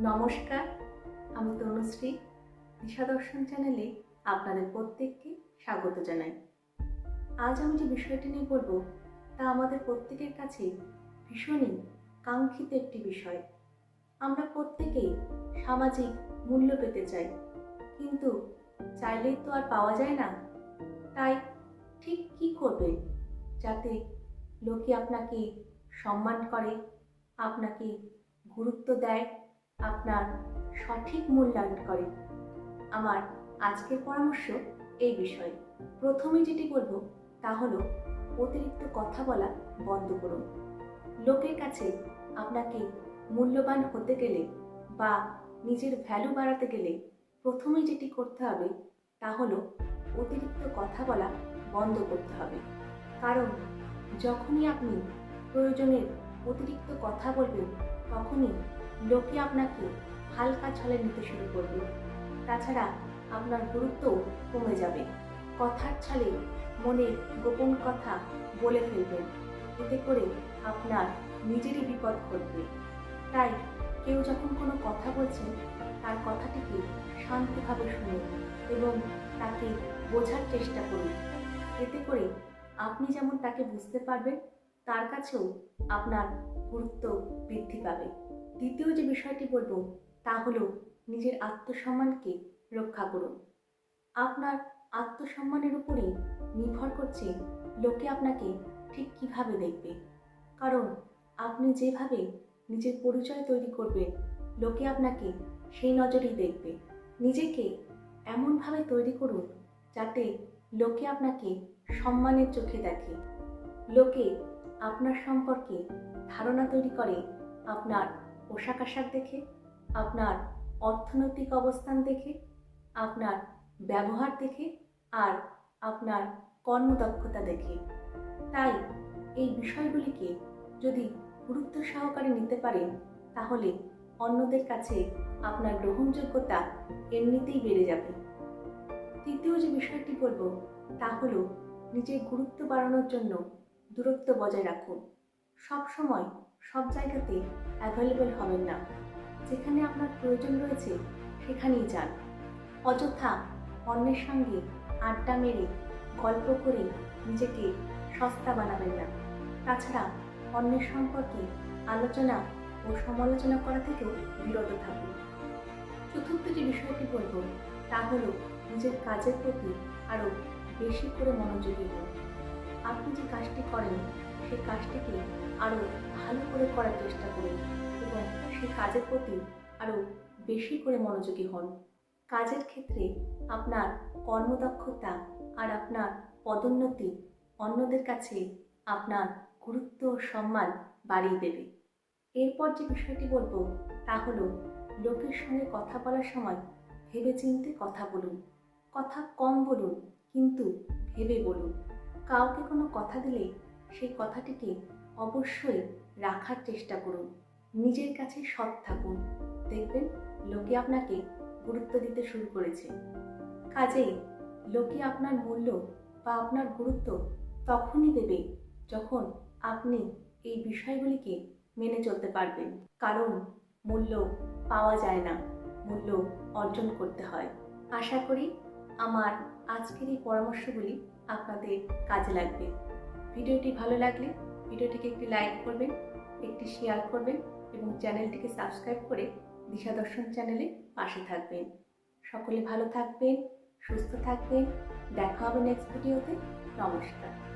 নমস্কার, আমি তনুশ্রী। দিশা দর্শন চ্যানেলে আপনাদের প্রত্যেককে স্বাগত জানাই। আজ আমি যে বিষয়টি নিয়ে বলব, তা আমাদের প্রত্যেকের কাছে ভীষণই কাঙ্ক্ষিত একটি বিষয়। আমরা প্রত্যেকেই সামাজিক মূল্য পেতে চাই, কিন্তু চাইলেই তো আর পাওয়া যায় না। তাই ঠিক কি করবে যাতে লোকে আপনাকে সম্মান করে, আপনাকে গুরুত্ব দেয় আপনার সঠিক মূল্যায়ন করে। আমার আজকের পরামর্শ এই বিষয়ে। প্রথমে যেটি বলব তা হলো অতিরিক্ত কথা বলা বন্ধ করুন। লোকের কাছে আপনাকে মূল্যবান হতে গেলে বা নিজের ভ্যালু বাড়াতে গেলে প্রথমে যেটি করতে হবে, তা হলো অতিরিক্ত কথা বলা বন্ধ করতে হবে। কারণ যখনই আপনি প্রয়োজনের অতিরিক্ত কথা বলবেন, তখনই লোকে আপনাকে হালকা ছলে নিতে শুরু করবে। তাছাড়া আপনার গুরুত্বও কমে যাবে। কথার ছলে মনের গোপন কথা বলে ফেলবেন। এতে করে আপনার নিজেরই বিপদ ঘটবে। তাই কেউ যখন কোনো কথা বলছেন, তার কথাটিকে শান্তভাবে শুনুন এবং তাকে বোঝার চেষ্টা করুন। এতে করে আপনি যেমন তাকে বুঝতে পারবেন, তার কাছেও আপনার গুরুত্ব বৃদ্ধি পাবে। দ্বিতীয় যে বিষয়টি বলব, তা হলো নিজের আত্মসম্মানকে রক্ষা করুন। আপনার আত্মসম্মানের উপরেই নির্ভর করছে লোকে আপনাকে ঠিক কীভাবে দেখবে। কারণ আপনি যেভাবে নিজের পরিচয় তৈরি করবেন, লোকে আপনাকে সেই নজরেই দেখবে। নিজেকে এমনভাবে তৈরি করুন যাতে লোকে আপনাকে সম্মানের চোখে দেখে। লোকে আপনার সম্পর্কে ধারণা তৈরি করে আপনার পোশাক আশাক দেখে, আপনার অর্থনৈতিক অবস্থান দেখে, আপনার ব্যবহার দেখে আর আপনার কর্মদক্ষতা দেখে। তাই এই বিষয়গুলিকে যদি গুরুত্ব সহকারে নিতে পারেন, তাহলে অন্যদের কাছে আপনার গ্রহণযোগ্যতা এমনিতেই বেড়ে যাবে। তৃতীয় যে বিষয়টি বলব, তা হলো নিজের গুরুত্ব বাড়ানোর জন্য দূরত্ব বজায় রাখুন। সব সময় সব জায়গাতে অ্যাভেলেবেল হবেন না। যেখানে আপনার প্রয়োজন রয়েছে, সেখানেই যান। অযথা অন্যের সঙ্গে আড্ডা মেরে, গল্প করে নিজেকে সস্তা বানাবেন না। তাছাড়া অন্যের সম্পর্কে আলোচনা ও সমালোচনা করা থেকেও বিরত থাকুন। চতুর্থ যে বিষয়টি বলব, তা হলো নিজের কাজের প্রতি আরও বেশি করে মনোযোগী হন। আপনি যে কাজটি করেন সেই কাজটিকে আরও ভালো করে করার চেষ্টা করুন এবং সেই কাজের প্রতি আরও বেশি করে মনোযোগী হন। কাজের ক্ষেত্রে আপনার কর্মদক্ষতা আর আপনার পদোন্নতি অন্যদের কাছে আপনার গুরুত্ব ও সম্মান বাড়িয়ে দেবে। এরপর যে বিষয়টি বলব, তা হলো লোকের সঙ্গে কথা বলার সময় ভেবেচিন্তে কথা বলুন। কথা কম বলুন, কিন্তু ভেবে বলুন। কাউকে কোনো কথা দিলে সেই কথাটিকে অবশ্যই রাখার চেষ্টা করুন। নিজের কাছে সৎ থাকুন। দেখবেন লোকে আপনাকে গুরুত্ব দিতে শুরু করেছে। কাজেই লোকে আপনার মূল্য বা আপনার গুরুত্ব তখনই দেবে যখন আপনি এই বিষয়গুলিকে মেনে চলতে পারবেন। কারণ মূল্য পাওয়া যায় না, মূল্য অর্জন করতে হয়। আশা করি আমার আজকের এই পরামর্শগুলি আপনাদের কাজে লাগবে। ভিডিওটি ভালো লাগলে ভিডিওটিকে একটি লাইক করবেন, একটি শেয়ার করবেন এবং চ্যানেলটিকে সাবস্ক্রাইব করে দিশা দর্শন চ্যানেলে পাশে থাকবেন। সকলে ভালো থাকবেন, সুস্থ থাকবেন। দেখা হবে নেক্সট ভিডিওতে। নমস্কার।